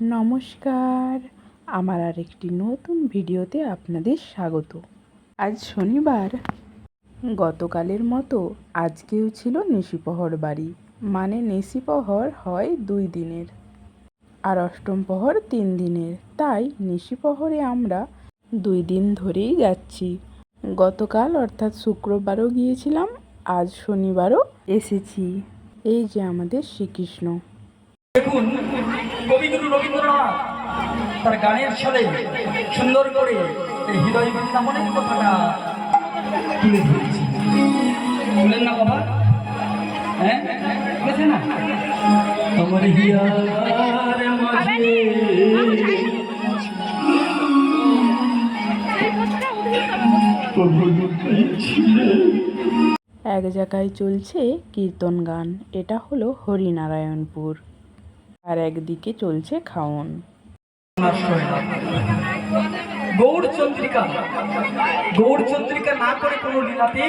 নমস্কার। আমার আরেকটি নতুন ভিডিওতে আপনাদের স্বাগত। আজ শনিবার। গতকালের মতো আজকেও ছিল নিশিপহর বাড়ি। মানে নিশিপহর হয় দুই দিনের। আর অষ্টম প্রহর তিন দিনের। তাই নিশিপহরে আমরা দুই দিন ধরেই যাচ্ছি। গতকাল অর্থাৎ শুক্রবারও গিয়েছিলাম, আজ শনিবারও এসেছি। এই যে আমাদের শ্রীকৃষ্ণ। দেখুন কবিগুরু রবীন্দ্রনাথ। তার গানের ছলে সুন্দর করে এই হৃদয় বৃন্দাবনের কথাটা তুলে ধরেছি। বলেন না বাবা? হ্যাঁ? আমার এক জায়গায় চলছে কীর্তন গান, এটা হলো হরিনারায়ণপুর। আর একদিকে চলছে খাওন। গৌর চন্দ্রিকা গৌর চন্দ্রিকা না করে কোনো লীলাতে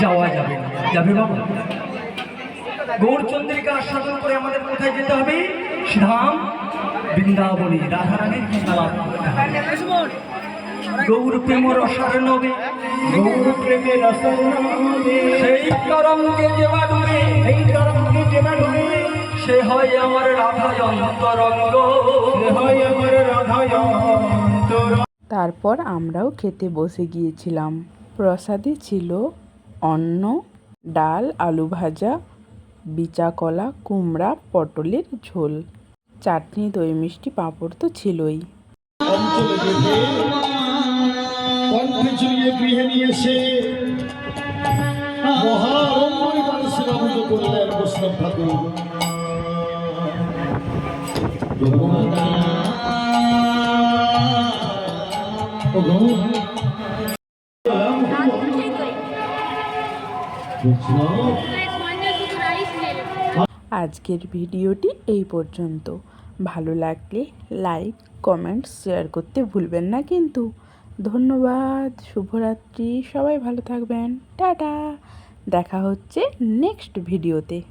যাওয়া যাবে না। যাবে বাবা। গৌর চন্দ্রিকা আস্বাদন করে আমাদের কোথায় যেতে হবে? শ্রীধাম বৃন্দাবনী রাধারানীর হবে। গৌর প্রেম রসার নবে গৌর প্রেমের রসার নবে সেই তরঙ্গে যে ডুবে সেই তরঙ্গে যে ডুবে তারপর আমরাও খেতে বসে গিয়েছিলাম। প্রসাদে ছিল অন্ন, ডাল, আলু ভাজা বিচা কলা কুমড়া, পটলের ঝোল। চাটনি, দই, মিষ্টি, পাঁপড় তো ছিলই। ঠাকুর। আজকের ভিডিওটি এই পর্যন্ত। ভালো লাগলে লাইক, কমেন্ট, শেয়ার করতে ভুলবেন না কিন্তু। ধন্যবাদ, শুভরাত্রি, সবাই ভালো থাকবেন। টাটা! দেখা হচ্ছে নেক্সট ভিডিওতে।